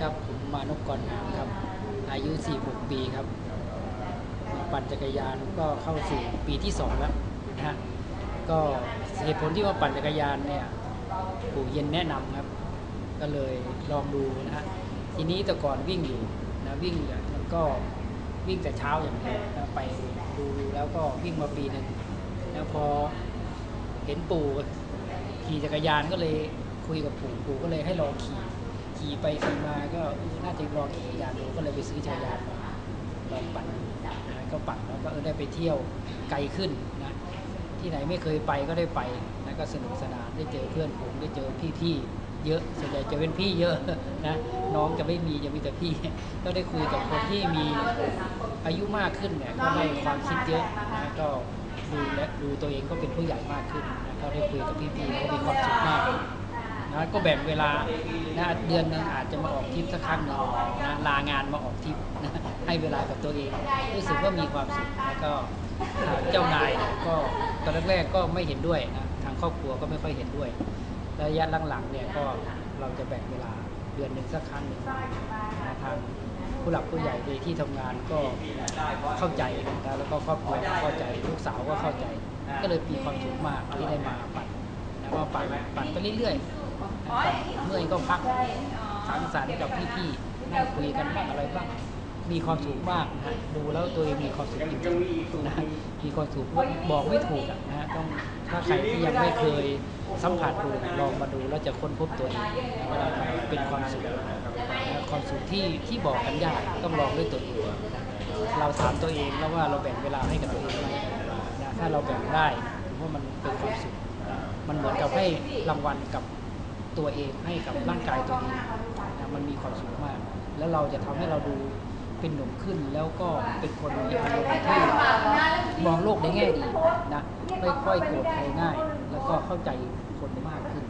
ครับ ผมมานพกรหามครับ อายุ 46 ปีครับ ปั่นจักรยานก็เข้าสู่ปีที่ 2 แล้วนะฮะก็เหตุผลที่มาปั่นจักรยานเนี่ยปู่เย็นแนะนำครับ ก็เลยลองดูนะฮะทีนี้แต่ก่อนวิ่งอยู่นะวิ่งเนี่ยมันก็วิ่งแต่เช้าอย่างเดียวนะไปดูแล้วก็วิ่งมาปีหนึ่งแล้วพอเห็นปู่ขี่จักรยานก็เลยคุยกับปู่ปู่ก็เลยให้ลองขี่ ขี่ไปขี่มาก็เออน่าจะลองขี่จักรยานดูก็เลยไปซื้อจักรยานมาลองปั่นนะก็ปั่นแล้วก็เออได้ไปเที่ยวไกลขึ้นนะที่ไหนไม่เคยไปก็ได้ไปนะก็สนุกสนานได้เจอเพื่อนผมได้เจอพี่ๆเยอะส่วนใหญ่จะเป็นพี่เยอะนะน้องจะไม่มีจะมีแต่พี่ ก็ได้คุยกับคนที่มีอายุมากขึ้นเนี่ยก็ได้ความคิดเยอะนะก็ดูและดูตัวเองก็เป็นผู้ใหญ่มากขึ้นนะก็ได้คุยกับพี่ๆก็มีความสุขมาก นะก็แบ่งเวลานะเดือนหนึงอาจจะมาออกทริปสักครั้งหนึ่งนะลางานมาออกทริปนะให้เวลากับตัวเอง รู้สึกว่ามีความสุขแล้วก็เจ้านายก็ตอนแรกๆก็ไม่เห็นด้วยนะทางครอบครัวก็ไม่ค่อยเห็นด้วยระยะหลังๆเนี่ยก็เราจะแบ่งเวลาเดือนหนึ่งสักครั้งหนึ่งนะทางผู้หลักผู้ใหญ่ในที่ทำงานก็เข้าใจนะแล้วก็ครอบครัวเข้าใจลูกสาวก็เข้าใจ ก็เลยมีความสุขมากที่ได้มาปั่นแล้วก็ปั่นปั่นไปเรื่อยๆ เมื่อยก็พักสังสรรค์กับพี่ๆนั่งคุยกันบ้างอะไรบ้างมีความสุขมากนะดูแล้วตัวเองมีความสุขจริงๆนะมีความสุขบอกไม่ถูกนะฮะต้องถ้าใครที่ยังไม่เคยสัมผัสดูลองมาดูแล้วจะค้นพบตัวเองว่าเป็นความสุขความสุขที่ที่บอกกันยากต้องลองด้วยตัวเองเราถามตัวเองแล้วว่าเราแบ่งเวลาให้กับตัวเองไหมนะถ้าเราแบ่งได้ถือว่ามันเป็นความสุขมันเหมือนกับให้รางวัลกับ ตัวเองให้กับร่างกายตัวเองนะมันมีความสุขมาก แล้วเราจะทำให้เราดูเป็นหนุ่มขึ้นแล้วก็เป็นคนมีอารมณ์ที่มองโลกในแง่ดีนะไม่ค่อยโกรธใครง่าย แล้วก็เข้าใจคนมากขึ้น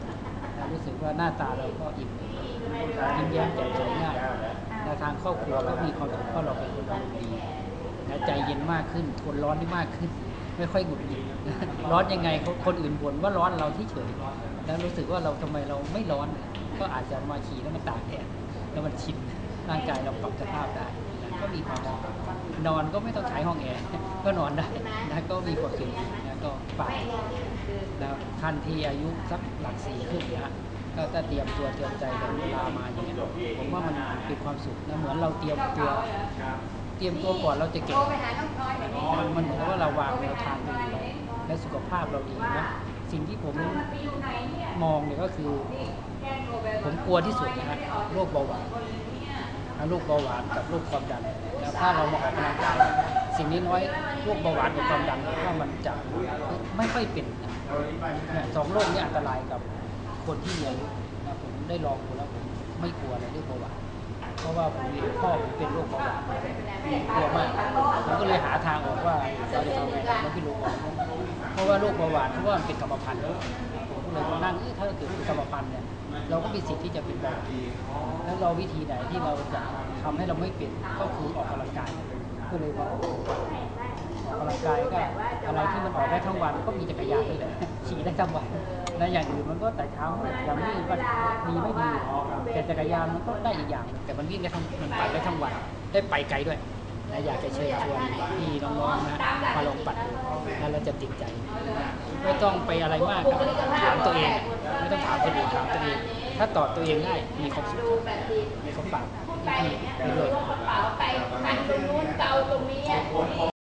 นะรู้สึกว่าหน้าตาเราก็อิ่มยิ้มแย้มแจ่มใสง่ายนะทางครอบครัวก็มีความสุขเพราะเราเป็นคนอารมณ์ดีนะใจเย็นมากขึ้นทนร้อนได้มากขึ้น ไม่ค่อยหงุดหงิดร้อนยังไงคนอื่นบ่นว่าร้อนเราที่เฉยแล้วรู้สึกว่าเราทำไมเราไม่ร้อน ก็อาจจะมาขี่แล้วมันตากแดดแล้วมันชินร่างกายเราปรับสภาพได้ก็มีความสุขนอนก็ไม่ต้องใช้ห้องแอร์ก็นอนได้นะก็มีความสุขนะก็ฝากนะท่านที่อายุสักหลักสี่ขึ้นนะก็ถ้าเตรียมตัวเตรียมใจกับเวลามาอย่างเงี้ยผมว่ามันเป็นความสุขนะเหมือนเราเตรียมตัว เตรียมตัวก่อนเราจะเก่งมันมันเหมือนกับว่าเราวางแนวทางไปดีและสุขภาพเราดีนะสิ่งที่ผมมองเนี่ยก็คือ ผมกลัวที่สุดนะฮะโรคเบาหวานนะโรคเบาหวานกับโรคความดันแล้วถ้าเรามาออกกำลังกายสิ่งนี้น้อยโรคเบาหวานกับความดันถ้ามันจะไม่ค่อยเป็นนะเนี่ยสองโรคนี้อันตรายกับคนที่มีอายุนะผมได้ลองดูแล้วผมไม่กลัวเลยเรื่องเบาหวาน เพราะว่าผมพ่อผมเป็นโรคเบาหวานกลัวมากผมก็เลยหาทางออกว่าเราจะทำไงเราไม่รู้เพราะว่าโรคเบาหวานเพราะว่ามันเป็นกรรมพันธุ์ผมก็เลยมานั่งถ้าเกิดเป็นกรรมพันธุ์เนี่ยเราก็มีสิทธิ์ที่จะเป็นเบาหวานแล้วเราวิธีไหนที่เราจะทำให้เราไม่เป็นก็คือออกกำลังกายก็เลยมาออกกำลังกายก็อะไรที่มันออกได้ทั้งวันก็มีจักรยานนี่แหละขี่ได้ทั้งวัน และอย่างอื่นมันก็แต่เช้าอย่างนี้ก็ดีไม่ดีแต่จักรยานมันก็ได้อีกอย่าง แต่มันวิ่งได้ทั้งมันปั่ได้ทั้งวันได้ไปไกลด้วยและอยากจะเชิญชวนพี่น้องๆนะมาลองปัดดูแล้วเราจะติดใจ ไม่ต้องไปอะไรมากครับถามตัวเอง ไม่ต้องถามคนอื่นถามตัวเอง ถ้าตอบตัวเองได้มีความสุขมีความปัดไปเลยไปตรงนู้นเกาตรงนี้